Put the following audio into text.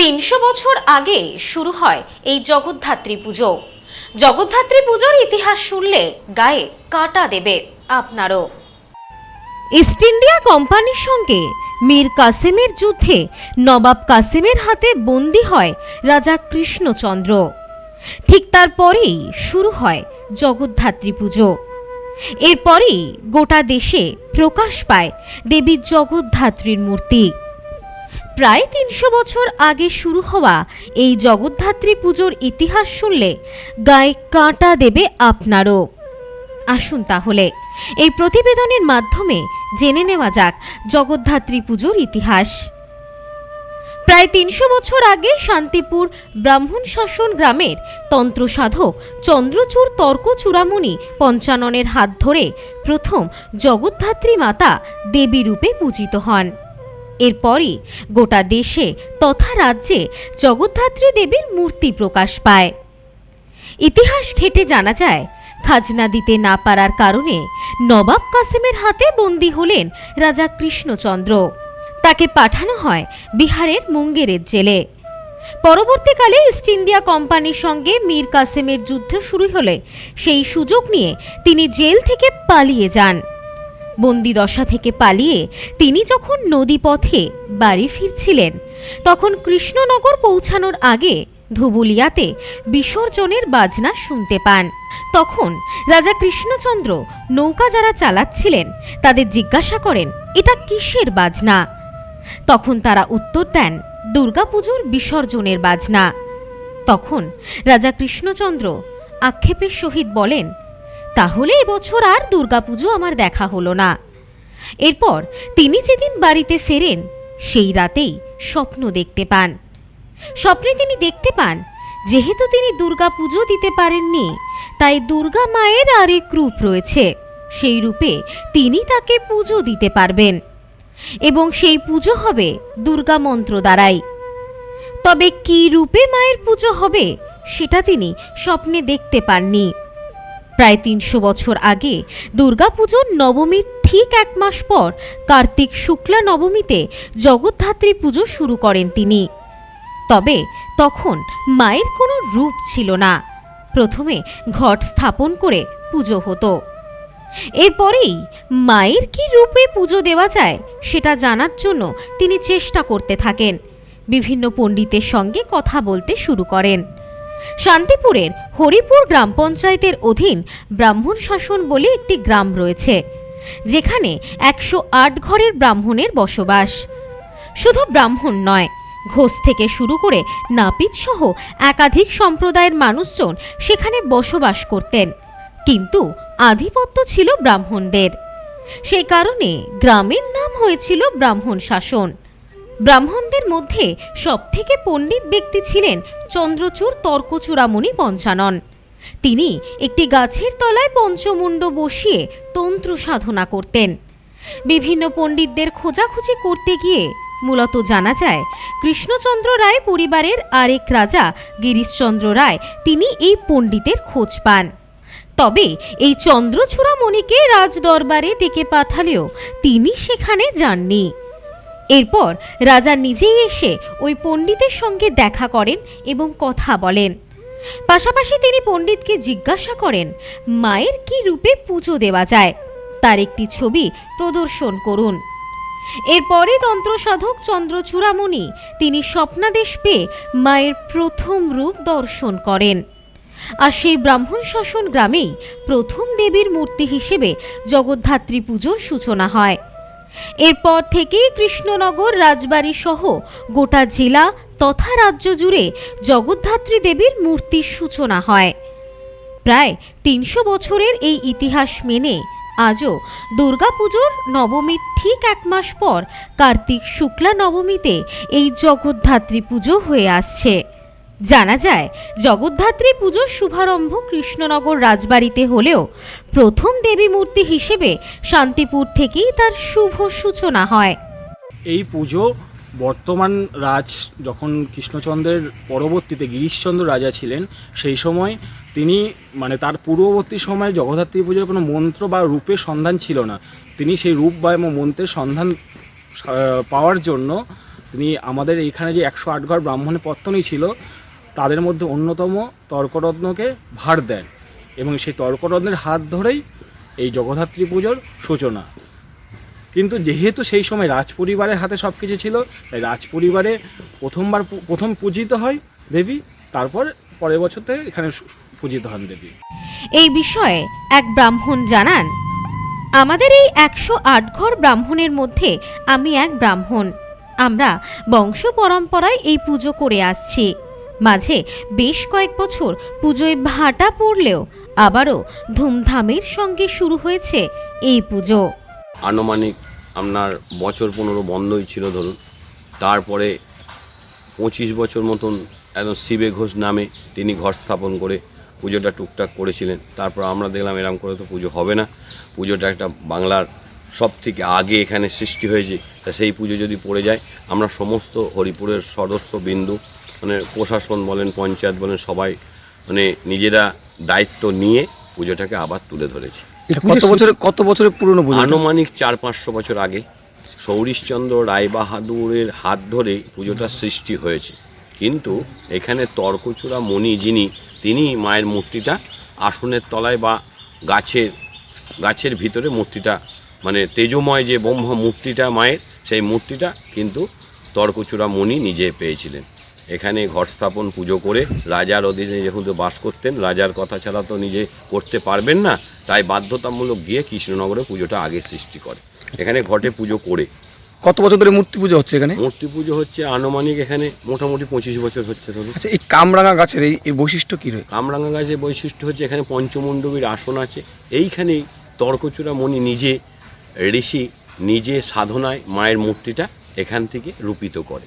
তিনশো বছর আগে শুরু হয় এই জগদ্ধাত্রী পুজো। জগদ্ধাত্রী পুজোর ইতিহাস শুনলে গায়ে কাটা দেবে আপনারও। ইস্ট ইন্ডিয়া কোম্পানির সঙ্গে মীর কাসেমের যুদ্ধে নবাব কাসেমের হাতে বন্দী হয় রাজা কৃষ্ণচন্দ্র। ঠিক তারপরেই শুরু হয় জগদ্ধাত্রী পুজো। এরপরেই গোটা দেশে প্রকাশ পায় দেবী জগদ্ধাত্রীর মূর্তি। প্রায় তিনশো বছর আগে শুরু হওয়া এই জগদ্ধাত্রী পুজোর ইতিহাস শুনলে গায়ে কাঁটা দেবে আপনারও। আসুন তাহলে, এই প্রতিবেদনের মাধ্যমে জেনে নেওয়া যাক জগদ্ধাত্রী পুজোর ইতিহাস। প্রায় তিনশো বছর আগে শান্তিপুর ব্রাহ্মণ শাসন গ্রামের তন্ত্র সাধক চন্দ্রচূড় তর্ক চূড়ামণি পঞ্চাননের হাত ধরে প্রথম জগদ্ধাত্রী মাতা দেবী রূপে পূজিত হন। এরপরই গোটা দেশে তথা রাজ্যে জগদ্ধাত্রী দেবীর মূর্তি প্রকাশ পায়। ইতিহাস ঘেটে জানা যায়, খাজনা দিতে না পারার কারণে নবাব কাসেমের হাতে বন্দী হলেন রাজা কৃষ্ণচন্দ্র। তাকে পাঠানো হয় বিহারের মুঙ্গেরের জেলে। পরবর্তীকালে ইস্ট ইন্ডিয়া কোম্পানির সঙ্গে মীর কাসেমের যুদ্ধ শুরু হলে সেই সুযোগ নিয়ে তিনি জেল থেকে পালিয়ে যান। বন্দি দশা থেকে পালিয়ে তিনি যখন নদীপথে বাড়ি ফিরছিলেন, তখন কৃষ্ণনগর পৌঁছানোর আগে ধুবুলিয়াতে বিসর্জনের বাজনা শুনতে পান। তখন রাজা কৃষ্ণচন্দ্র নৌকা যারা চালাচ্ছিলেন, তাদের জিজ্ঞাসা করেন, এটা কিসের বাজনা? তখন তারা উত্তর দেন দুর্গাপুজোর বিসর্জনের বাজনা। তখন রাজা কৃষ্ণচন্দ্র আক্ষেপের সহিত বলেন তাহলে এবছর আর দুর্গাপুজো আমার দেখা হলো না। এরপর তিনি যেদিন বাড়িতে ফেরেন, সেই রাতেই স্বপ্ন দেখতে পান। স্বপ্নে তিনি দেখতে পান, যেহেতু তিনি দুর্গা পুজো দিতে পারেননি, তাই দুর্গা মায়ের আরেক রূপ রয়েছে। সেই রূপে তিনি তাকে পুজো দিতে পারবেন এবং সেই পুজো হবে দুর্গা মন্ত্র দ্বারাই। তবে কি রূপে মায়ের পুজো হবে, সেটা তিনি স্বপ্নে দেখতে পাননি। প্রায় তিনশো বছর আগে দুর্গাপুজোর নবমীর ঠিক এক মাস পর কার্তিক শুক্লা নবমীতে জগদ্ধাত্রী পুজো শুরু করেন তিনি। তবে তখন মায়ের কোনো রূপ ছিল না। প্রথমে ঘট স্থাপন করে পুজো হতো। এরপরেই মায়ের কি রূপে পুজো দেওয়া যায় সেটা জানার জন্য তিনি চেষ্টা করতে থাকেন। বিভিন্ন পণ্ডিতের সঙ্গে কথা বলতে শুরু করেন। শান্তিপুরের হরিপুর গ্রাম পঞ্চায়েতের অধীন ব্রাহ্মণ শাসন বলে একটি গ্রাম রয়েছে, যেখানে একশো আট ঘরের ব্রাহ্মণের বসবাস। শুধু ব্রাহ্মণ নয়, ঘোষ থেকে শুরু করে নাপিত সহ একাধিক সম্প্রদায়ের মানুষজন সেখানে বসবাস করতেন, কিন্তু আধিপত্য ছিল ব্রাহ্মণদের। সেই কারণে গ্রামের নাম হয়েছিল ব্রাহ্মণ শাসন। ব্রাহ্মণদের মধ্যে সবথেকে পণ্ডিত ব্যক্তি ছিলেন চন্দ্রচূড় তর্কচূড়ামণি পঞ্চানন। তিনি একটি গাছের তলায় পঞ্চমুণ্ড বসিয়ে তন্ত্র সাধনা করতেন। বিভিন্ন পণ্ডিতদের খোঁজাখুঁজি করতে গিয়ে মূলত জানা যায়, কৃষ্ণচন্দ্র রায় পরিবারের আরেক রাজা গিরিশচন্দ্র রায় তিনি এই পণ্ডিতের খোঁজ পান। তবে এই চন্দ্রচূড়ামণিকে রাজদরবারে ডেকে পাঠালেও তিনি সেখানে যাননি। এরপর রাজা নিজেই এসে ওই পণ্ডিতের সঙ্গে দেখা করেন এবং কথা বলেন। পাশাপাশি তিনি পণ্ডিতকে জিজ্ঞাসা করেন, মায়ের কি রূপে পুজো দেওয়া যায়? তার একটি ছবি প্রদর্শন করুন। এরপরে তন্ত্রসাধক চন্দ্রচূড়ামণি তিনি স্বপ্নাদেশ পেয়ে মায়ের প্রথম রূপ দর্শন করেন। আর সেই ব্রাহ্মণ শাসন গ্রামেই প্রথম দেবীর মূর্তি হিসেবে জগদ্ধাত্রী পুজোর সূচনা হয়। এরপর থেকেই কৃষ্ণনগর, রাজবাড়ি সহ গোটা জেলা তথা রাজ্য জুড়ে জগদ্ধাত্রী দেবীর মূর্তির সূচনা হয়। প্রায় তিনশো বছরের এই ইতিহাস মেনে আজও দুর্গাপুজোর নবমীর ঠিক এক মাস পর কার্তিক শুক্লা নবমীতে এই জগদ্ধাত্রী পুজো হয়ে আসছে। জানা যায়, জগদ্ধাত্রী পুজোর শুভারম্ভ কৃষ্ণনগর রাজবাড়িতে হলেও প্রথম দেবী মূর্তি হিসেবে শান্তিপুর থেকেই তার শুভ সূচনা হয়। এই পুজো বর্তমান রাজ যখন কৃষ্ণচন্দ্রের পরবর্তীতে গিরিশচন্দ্র রাজা ছিলেন, সেই সময় তিনি মানে তার পূর্ববর্তী সময়ে জগদ্ধাত্রী পুজোর কোনো মন্ত্র বা রূপের সন্ধান ছিল না। তিনি সেই রূপ বা এবং মন্ত্রের সন্ধান পাওয়ার জন্য তিনি আমাদের এইখানে যে একশো আট ঘর ব্রাহ্মণের পত্তনই ছিল তাদের মধ্যে অন্যতম তর্করত্নকে ভার দেন এবং সেই তর্করত্নের হাত ধরেই এই জগদ্ধাত্রী পুজোর সূচনা। কিন্তু যেহেতু সেই সময় রাজ পরিবারের হাতে সব কিছু ছিল, তাই রাজ পরিবারে প্রথমবার প্রথম পূজিত হয় দেবী, তারপর পরের বছর থেকে এখানে পূজিত হন দেবী। এই বিষয়ে এক ব্রাহ্মণ জানান, আমাদের এই একশো আট ঘর ব্রাহ্মণের মধ্যে আমি এক ব্রাহ্মণ। আমরা বংশ পরম্পরায় এই পুজো করে আসছি। মাঝে বেশ কয়েক বছর পুজোয় ভাটা পড়লেও আবারও ধুমধামের সঙ্গে শুরু হয়েছে এই পুজো। আনুমানিক আপনার বছর পনেরো বন্ধই ছিল ধরুন। তারপরে পঁচিশ বছর মতন একদম শিবে ঘোষ নামে তিনি ঘর স্থাপন করে পুজোটা টুকটাক করেছিলেন। তারপর আমরা দেখলাম এরম করে তো পুজো হবে না। পুজোটা একটা বাংলার সব থেকে আগে এখানে সৃষ্টি হয়েছে। তা সেই পুজো যদি পড়ে যায়, আমরা সমস্ত হরিপুরের সদস্য বিন্দু মানে প্রশাসন বলেন পঞ্চায়েত বলেন সবাই মানে নিজেরা দায়িত্ব নিয়ে পুজোটাকে আবার তুলে ধরেছি। কত বছরের কত বছরের পুরনো পুজো আনুমানিক চার পাঁচশো বছর আগে সৌরিশচন্দ্র রায়বাহাদুরের হাত ধরে পুজোটা সৃষ্টি হয়েছে। কিন্তু এখানে তর্কচূড়া মণি যিনি তিনি মায়ের মূর্তিটা আসনের তলায় বা গাছের গাছের ভিতরে মূর্তিটা মানে তেজময় যে ব্রহ্ম মূর্তিটা মায়ের সেই মূর্তিটা কিন্তু তর্কচূড়া মণি নিজে পেয়েছিলেন। এখানে ঘর স্থাপন পুজো করে রাজার অধীনে যেহেতু বাস করতেন রাজার কথা ছাড়া তো নিজে করতে পারবেন না তাই বাধ্যতামূলক গিয়ে কৃষ্ণনগরে পুজোটা আগে সৃষ্টি করে। এখানে ঘটে পুজো করে। কত বছর ধরে মূর্তি পুজো হচ্ছে এখানে? মূর্তি পুজো হচ্ছে আনুমানিক এখানে মোটামুটি পঁচিশ বছর হচ্ছে ধরুন। আচ্ছা এই কামরাঙা গাছের এই বৈশিষ্ট্য কী রয়েছে কামরাঙা গাছের বৈশিষ্ট্য হচ্ছে এখানে পঞ্চমণ্ডবীর আসন আছে। এইখানেই তর্কচূড়া মণি নিজে ঋষি নিজে সাধনায় মায়ের মূর্তিটা এখান থেকে রূপিত করে।